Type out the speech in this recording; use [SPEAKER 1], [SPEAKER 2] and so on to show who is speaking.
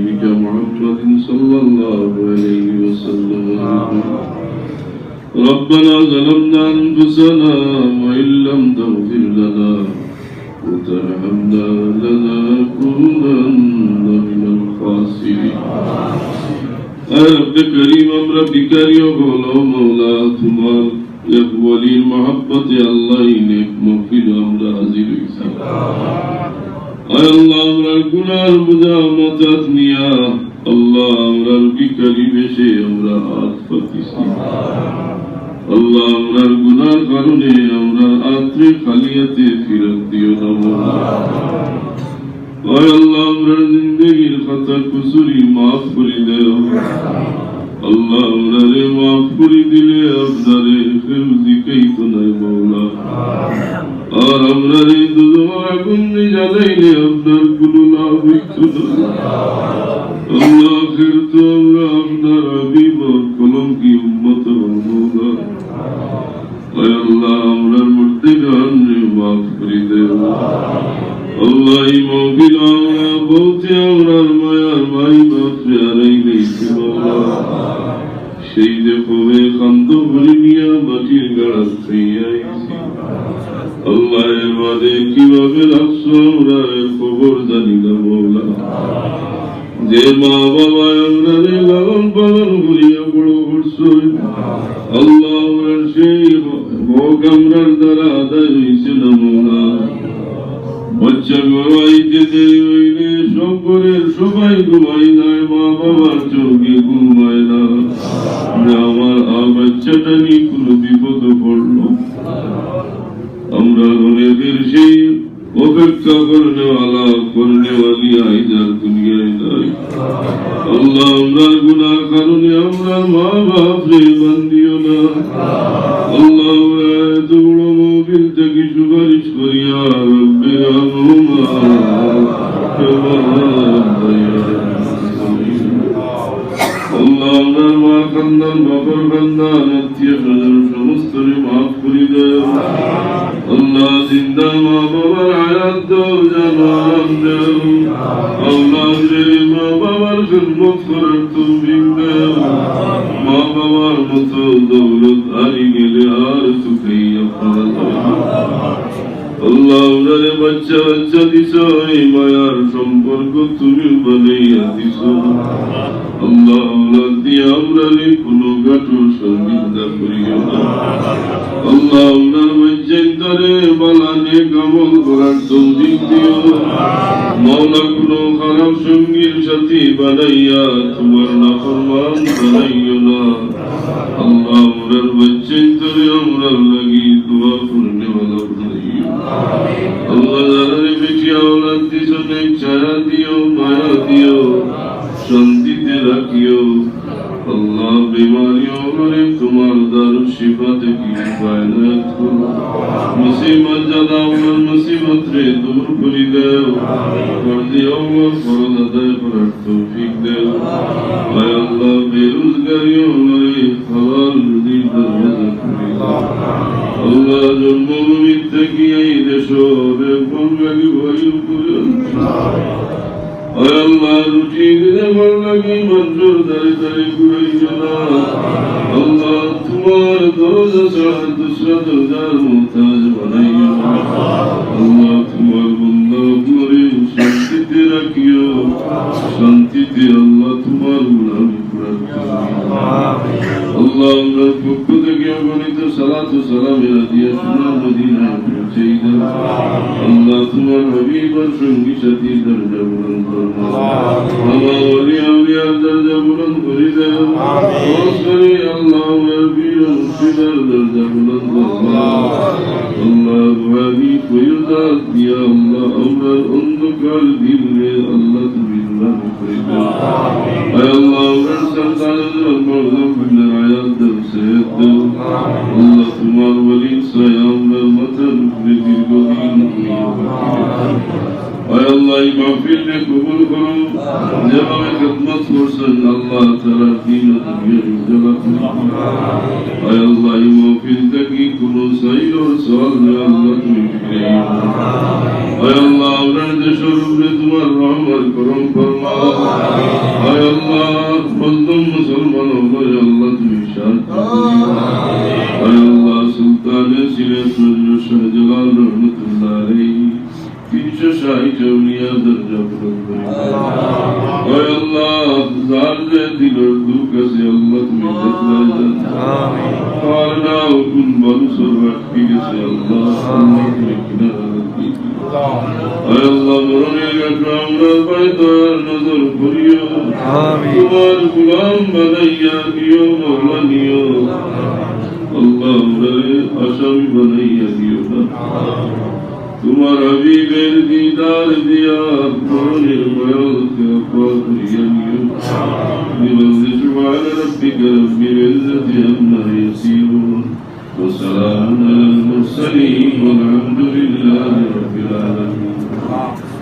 [SPEAKER 1] محمد صلى الله عليه وسلم. ربنا ظلمنا أنفسنا وإن لم تغفر لنا وترحمنا لنكونن من الخاسرين. آه، رب کریم ہم رب کریو بولو مولا تمہار ایک ولی الله انك مغفر نیک مفید ہم আমরা গুনার বোঝা মজাত নিয়া আল্লাহ আমরা ভিখারি বেশে আমরা হাত পাতিছি আল্লাহ আমরা গুনার কারণে আমরা আত্রে খালিয়াতে ফিরত দিও না মৌলা আয় আল্লাহ আমরা জিন্দগির কথা কুসুরি মাফ করে দেও আল্লাহ আমরা রে মাফ করে দিলে আপনারে ফেরুজি কেই তো নাই মৌলা আর আমরা রে দুজোর আগুন জ্বালাইলে আপনার কোনো লাভ হইতো না। তো আমরা আপনার আবিব কলম কি উম্মত মৌলা আল্লাহ মধ্যে গান সেই আল্লাহ কীভাবে রাখছো আমরা খবর জানি না যে মা বাবা আমরা লালন পালন করিয়া বড় করছ। আল্লাহ সেই আমরার দ্বারা আদায় হয়েছে না বাচ্চা দেরি হইলে সকলের সবাই ঘুমাই নাই মা বাবার চোখে ঘুমায় যে আমার বাচ্চাটা নিয়ে কোনো বিপদ পড়ল। আমরা অনেকের সেই অপেক্ষা করনেওয়ালা করনেওয়ালি আইদার দুনিয়ায় নাই। আল্লাহ আমরা গুনার কারণে আমরা মা বাপ রে বান্দিও না। আল্লাহ আপনার মা কান্দান আত্মীয় স্বজন সমস্ত মাফ করি দেও আল্লাহ জিন্দা মা বাবার আয়াত জানাম দেও রে মা বাবার খিদমত করার তৌফিক মা বাবার মতো দৌলত হারি গেলে আর সুখেই আপনারা বাচ্চা বাচ্চা দিছ, এই মায়ার সম্পর্ক তুমি বানাইয়া দিছ। আল্লাহ আল্লাহ দিয়ে আমরা রে কোনো গাটো সঙ্গীতা করিও খারাপ সঙ্গীর সাথে বানাইয়া তোমার নাফরমান বানাইও না। আল্লাহ আমরার বাচ্চান্তরে আমরা লাগি वाला বানাইও আল্লাহ মুসিবত জাদা আমার মুসিবত রে দূর করি দেও ফরজি আমার ফরজ আদায় করার তৌফিক দেও আয় আল্লাহ বেরোজগারিও করে হালাল রুজির দরওয়াজা খুলি আল্লাহ জন্মভূমি থেকে এই দেশ বঙ্গালী ভাইয়ের উপরে আল্লাহ রুটি দিলে লাগে মঞ্জুর দাঁড়িয়ে দাঁড়িয়ে ঘুরাই না আল্লাহ তোমার দরজা ছাড়া দুসরা দরজার মোহতাজ বানাইও আল্লাহ সালাত সালামের দিয়ে সোনার মদিনায় পৌঁছে দাও আল্লাহ তোমার হাবিবার সঙ্গী সাথী দরজা বুলন্দ করো ওলি আউলিয়ার দরজা বুলন্দ করে দাও করে আল্লাহ বীর মুর্শিদার দরজা বুলন্দ আল্লাহ ভাবি ফয়ুদাত দিয়া আল্লাহ আমরার অন্ধকার দিলে আল্লাহ তুমি করে দাও Ay Allah mağfirle kabul kılın. Devam kılmaz olsun Allah Teala din adım yerimde Ay Allah mağfirdeki kulun sayıyor sağlığı Allah mümkün. Ay Allah avrende şerifli duvar rahmet kurum kurma. Ay Allah mazlum musulman olur Allah mümkün. কামিয়াবদের Zafran করি ও আল্লাহ জানে দিলর দুঃখ আছে আল্লাহ তুমি বদলাই দেন
[SPEAKER 2] আমিন
[SPEAKER 1] পারনা ও মানুষের রাখি গেছে আল্লাহ আল্লাহ তুমি কিনারা আল্লাহ আসামি বানাইয়া দিও تمہارا بھی بیل کی دار دیا، قرآن المیاد کے اپاد یمیم بمزد شبال ربی کرم بیلزت امنہ یسیرون، وسلام علی المرسلین، والحمدللہ رب العالمین۔